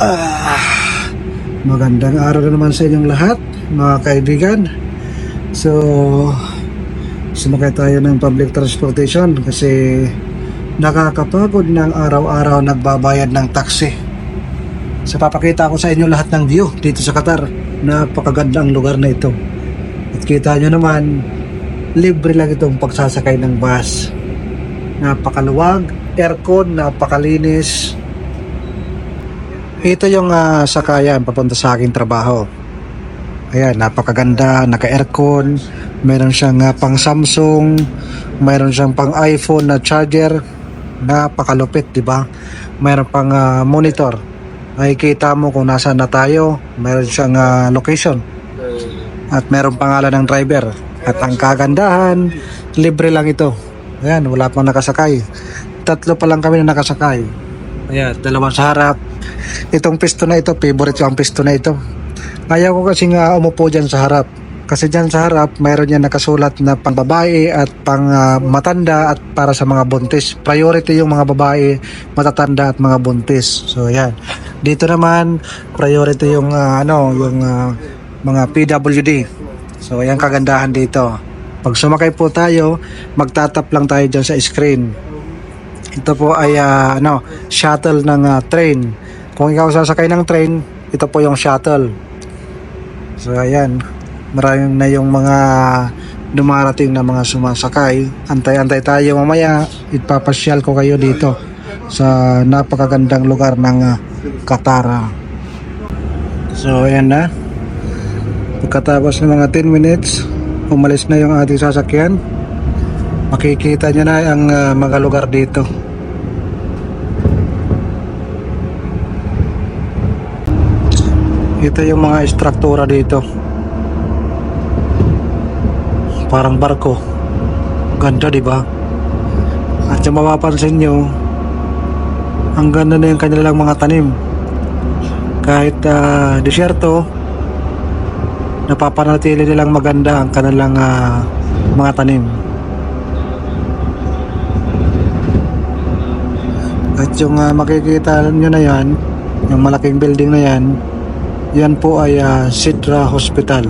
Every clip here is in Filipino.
Ah, magandang araw na naman sa inyong lahat, mga kaibigan. So, sumakay tayo ng public transportation kasi nakakapagod ng araw-araw nagbabayad ng taxi. So, papakita ko sa inyo lahat ng view dito sa Qatar. Napakaganda ang lugar na ito. At kita nyo naman, libre lang itong pagsasakay ng bus. Napakaluwag, aircon, napakalinis, ito yung ah, sakayan papunta sa aking trabaho. Ayan, napakaganda, naka-aircon, meron siyang ah, pang Samsung, meron siyang pang iPhone na charger, napakalupit, di ba? Meron pang ah, monitor. Nakikita mo kung nasaan na tayo, meron siyang ah, location. At meron pangalan ng driver. At ang kagandahan, libre lang ito. Ayan, wala pang nakasakay. Tatlo pa lang kami na nakasakay. Ayan, dalawang sa harap, itong pisto na ito, favorite ko ang pisto na ito. Ayaw ko kasi nga umupo dyan sa harap. Kasi dyan sa harap, mayroon yan nakasulat na pang babae at pang ah, matanda at para sa mga buntis. Priority yung mga babae, matatanda at mga buntis. So yan. Dito naman, priority yung ah, ano, yung ah, mga PWD. So yan kagandahan dito. Pag sumakay po tayo, magtatap lang tayo dyan sa screen. Ito po ay ah, ano, shuttle ng ah, train. Kung ikaw sasakay ng train, ito po yung shuttle. So ayan, maraming na yung mga dumarating na mga sumasakay. Antay-antay tayo mamaya, ipapasyal ko kayo dito sa napakagandang lugar ng ah, Katara. So ayan na. Pagkatapos ng mga 10 minutes, umalis na yung ating sasakyan. Makikita nyo na ang ah, mga lugar dito. Ito yung mga struktura dito. Parang barko. Ganda, di ba? At yung mapapansin nyo, ang ganda na yung kanilang mga tanim. Kahit ah, disyerto, napapanatili nilang maganda ang kanilang ah, mga tanim. At yung ah, makikita nyo na yan, yung malaking building na yan, yan po ay ah, Sidra Hospital.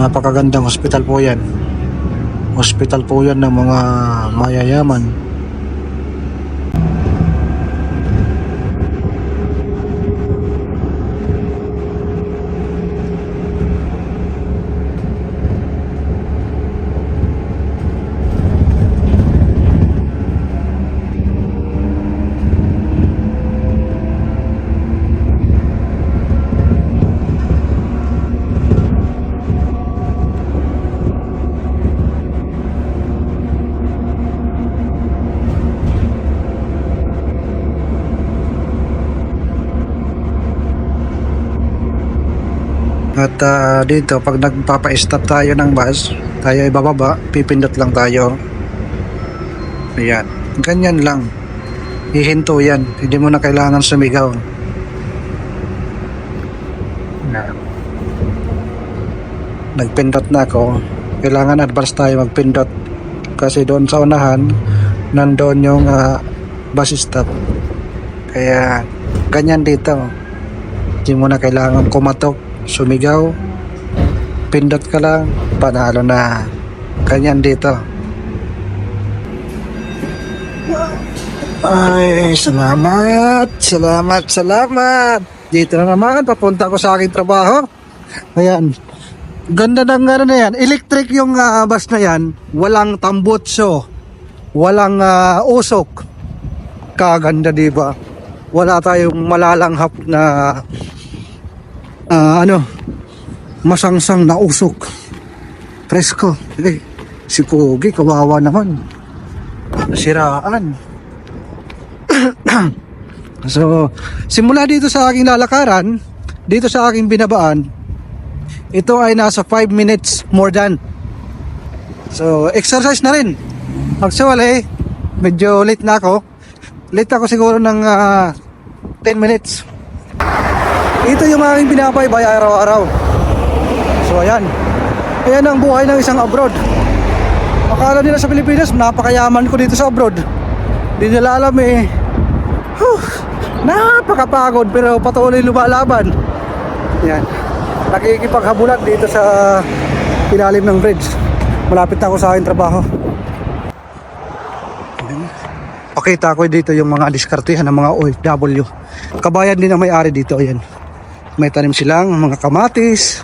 Napakagandang hospital po yan. Hospital po yan ng mga mayayaman. Ah, dito, pag nagpapa-stop tayo ng bus, tayo ay pipindot lang tayo. Ayan. Ganyan lang. Hihinto yan. Hindi mo na kailangan sumigaw. Nagpindot na ako. Kailangan advance tayo magpindot. Kasi doon sa unahan, nandoon yung ah, bus stop. Kaya, ganyan dito. Hindi mo na kailangan kumatok sumigaw, pindot ka lang, panalo na. Ganyan dito. Ay, salamat, salamat, salamat. Dito na naman, papunta ko sa aking trabaho. Ayan. Ganda ng ano na yan. Electric yung ah, bus na yan. Walang tambutso. Walang ah, usok. Kaganda, di ba? Wala tayong malalanghap na ah, ano, masangsang na usok. Presko. Eh, si Pogi, kawawa naman. Siraan. so, simula dito sa aking lalakaran, dito sa aking binabaan, ito ay nasa 5 minutes more than. So, exercise na rin. Actually, medyo late na ako. Late ako siguro ng ah, 10 minutes. Ito yung aking binabaybay araw-araw. So ayan. Ayan ang buhay ng isang abroad. Akala nila sa Pilipinas, napakayaman ko dito sa abroad. Di nila alam eh. Huh, Napakapagod pero patuloy lumalaban. Yan. Nakikipaghabulan dito sa ilalim ng bridge. Malapit na ako sa aking trabaho. Pakita ko dito yung mga diskartehan ng mga OFW. Kabayan din ang may-ari dito. Ayan. May tanim silang mga kamatis.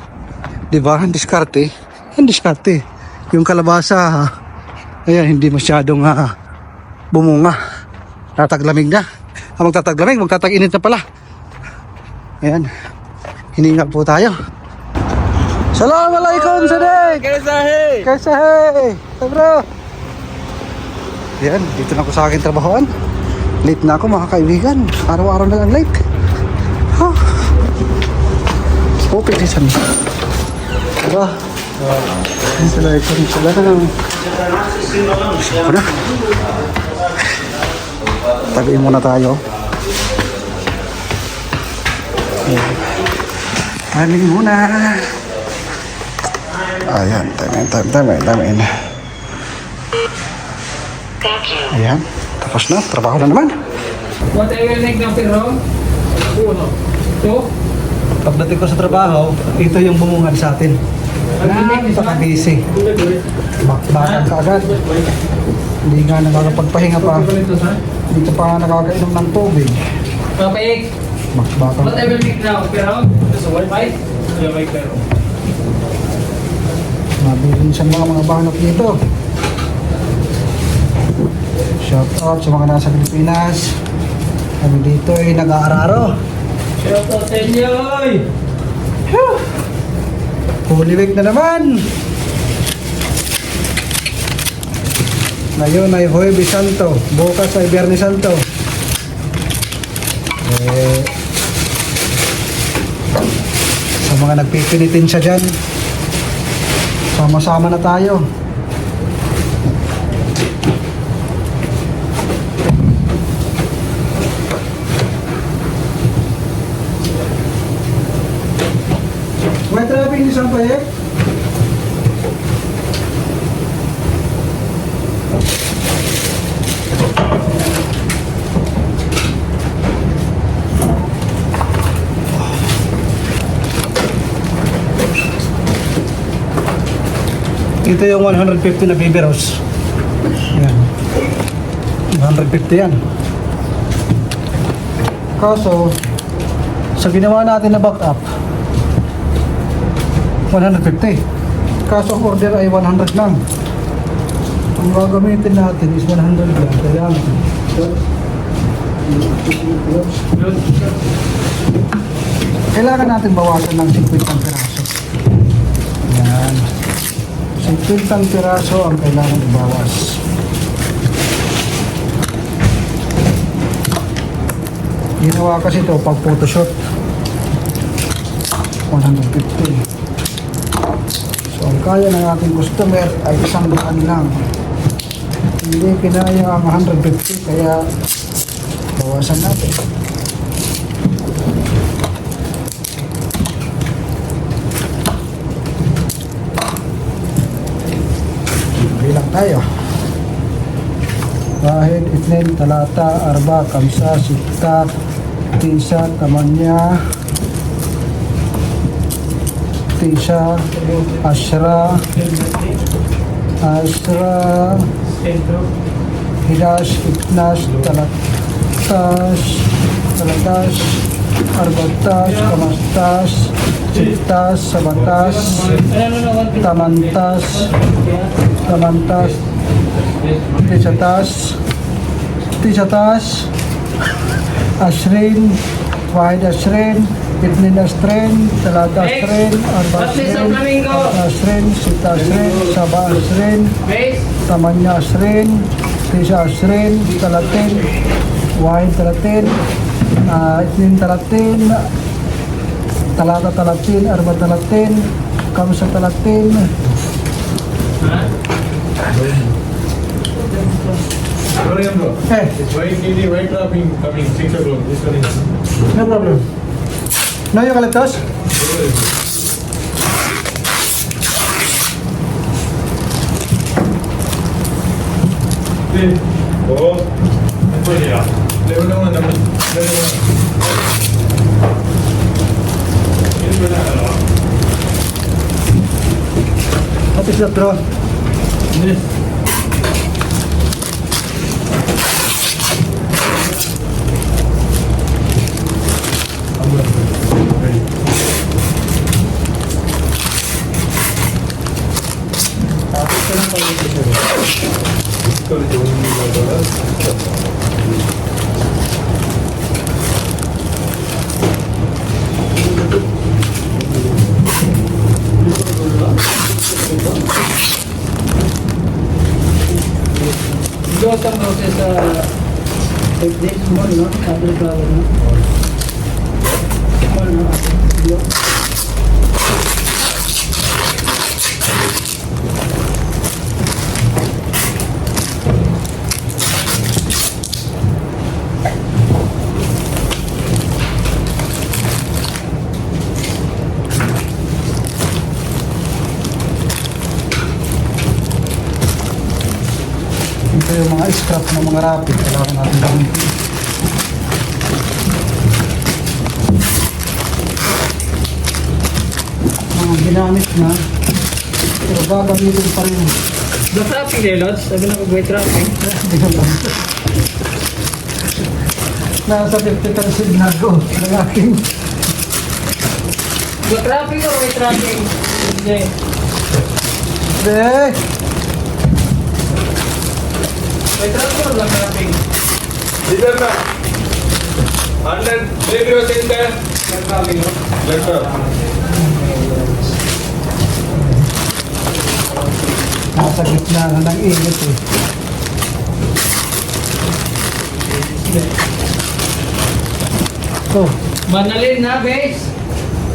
Di ba? Ang diskarte. Ang diskarte. Yung kalabasa, ha? ayan, hindi masyadong ah, bumunga. Tataglamig na. Ang magtataglamig, magtatag-init na pala. Ayan. Hininga po tayo. Assalamualaikum, Sadek! Kaisa hey! Kaysa hey! Bro! Yan, dito na ako sa aking trabahoan. Late na ako mga kaibigan. Araw-araw na lang late. Ha? Open din saan. Diba? Assalamualaikum. Assalamualaikum. Gusto ko na. Tabiin muna tayo. Aling muna. Ayan, tamin, tamin, tamin, tamin. Ayan, tapos na, trabaho na naman. Whatever neck ng pero. Uno. Two. Pagdating ko sa trabaho, ito yung bumungan sa atin. Napaka-busy. Bakbakan ka agad. Hindi nga nakakapagpahinga pa. Dito pa nakakainom ng tubig. Topic. Bakbakan. Whatever neck now pero. Sa wifi. Yung mic pero. Mabilin sa mga mga banat dito. Shout out sa mga nasa Pilipinas. Kami dito ay nag-aararo. Shout out sa! Holy Week na naman! Ngayon ay Huwebe Santo. Bukas ay Biyernes Santo. Eh, sa mga nagpipilitin siya dyan, sama-sama na tayo. May San Payek? Ito yung 150 na baby rose. Yan. 150 yan. Kaso, sa ginawa natin na backup, 150. Kaso ang order ay 100 lang. Ang gagamitin natin is 100 lang. Kaya kailangan natin bawasan ng 50 piraso. Yan. 50 piraso ang kailangan ibawas. Ginawa kasi ito pag photoshoot. 150. So, ang kaya ng ating customer ay isang daan lang. Hindi kinaya ang 150, kaya bawasan natin. Bilang tayo. Wahid, Itnin, Talata, Arba, Kamsa, Sita, Tisa, Tamanya, Tisa, Ashra, Ashra, Hidas, Itnas, Talatas, Talatas, Arbatas, Kamastas, Sitas, Sabatas, Tamantas, Tamantas, Tisatas, Tisatas, Ashrin, Wahid Ashrin, Itnin Ashrin, Talata Ashrin, Arba Ashrin, Ashrin, Sita Ashrin, Saba Ashrin, Base. Tamanya Asrin, Tisa Asrin, Talatin, Wahid Talatin, uh, Itnin Talatin, Talata Talatin, Arba Talatin, Kamsa Talatin. Sorry, bro. Eh, It's white KD, white wrapping coming 6 o'clock. This one is. no problem. No eucalyptus? Oh, ito niya. Meron naman naman. Meron naman. Yun ba na ano? What is that, bro? Yes. Ito rin yung mga Dos ang process sa 5 days more, no? Sabi ng flower, no? Scrap ng mga rapid. Kailangan natin gawin. Mga ginamit na. Pero gagamitin pa rin. The trapping eh, Lods. Sabi na pag-way trapping. Hindi lang. Nasa 50% na ako ng aking The trapping or way trapping? Hindi. Eh, Trapping or lang trapping? Leader na. 100 baby was in there. Lang trapping, no? Letter. nasa gitna na ng init eh. Oh, Manalin na, guys.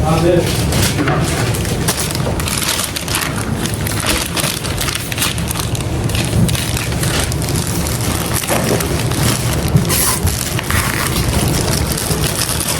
Kanilod? Deliver ba si Loy yung Lods? Hindi, no? meron?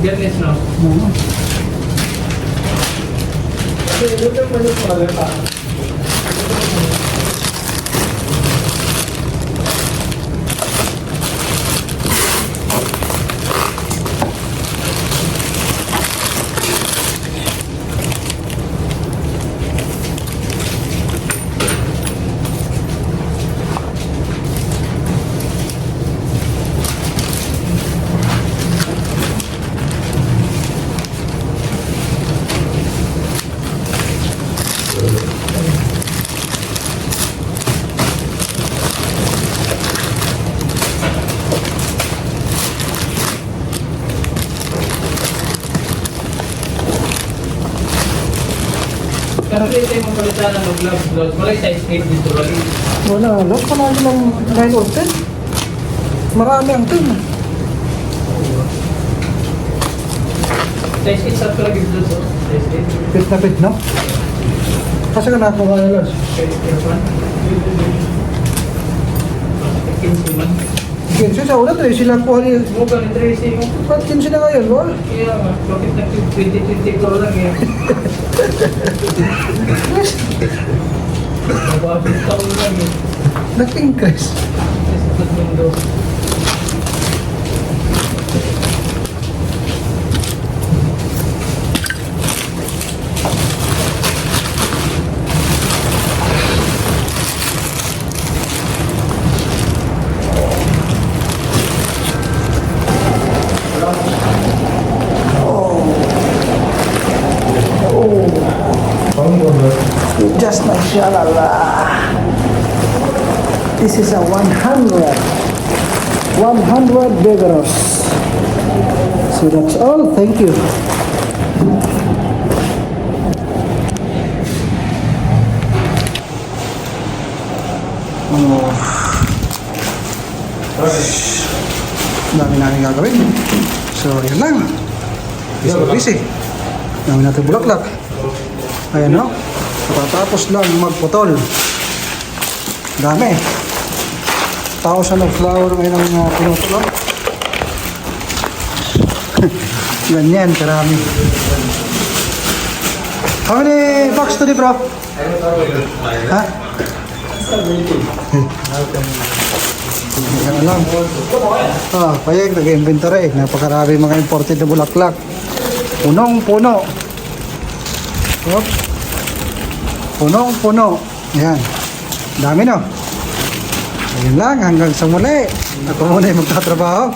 Biyernes, no? Oo. Kasi luto pa yung pala pa. Pero dito yung palitan ng gloves, gloves. Wala size 8 dito, wala yung Wala, wala. Panalo ng 9 or 10. Marami ang 10. size 8 sa talaga dito, so. Size 8. Pit na pit, no? Kasi ka nakakuha na lang. Size 8 pa. 15 man. 15 sa eh. Sila kuha ni... Mo ba ni Tracy mo? Ba't 15 na ngayon, no? Kaya nga, bakit na 20-20 ko lang eh. Mababit taon lang. Nag-increase. Yes, shalala. This is a 100. 100 begaros. So that's all. Thank you. So, yun lang. Busy busy. Dami natin bulaklak. Ayan no. Tapos lang magputol. Dami. Thousand of flower ngayon ang uh, pinutulog. Ganyan, karami. How many bucks today, bro? Ha? Hindi ka alam. Ah, payag, nag-inventory. Napakarami mga imported na bulaklak. Punong-puno. Oops. Punong-puno. Ayan. Dami no. Ayun lang, hanggang sa muli. Ako muna yung magtatrabaho.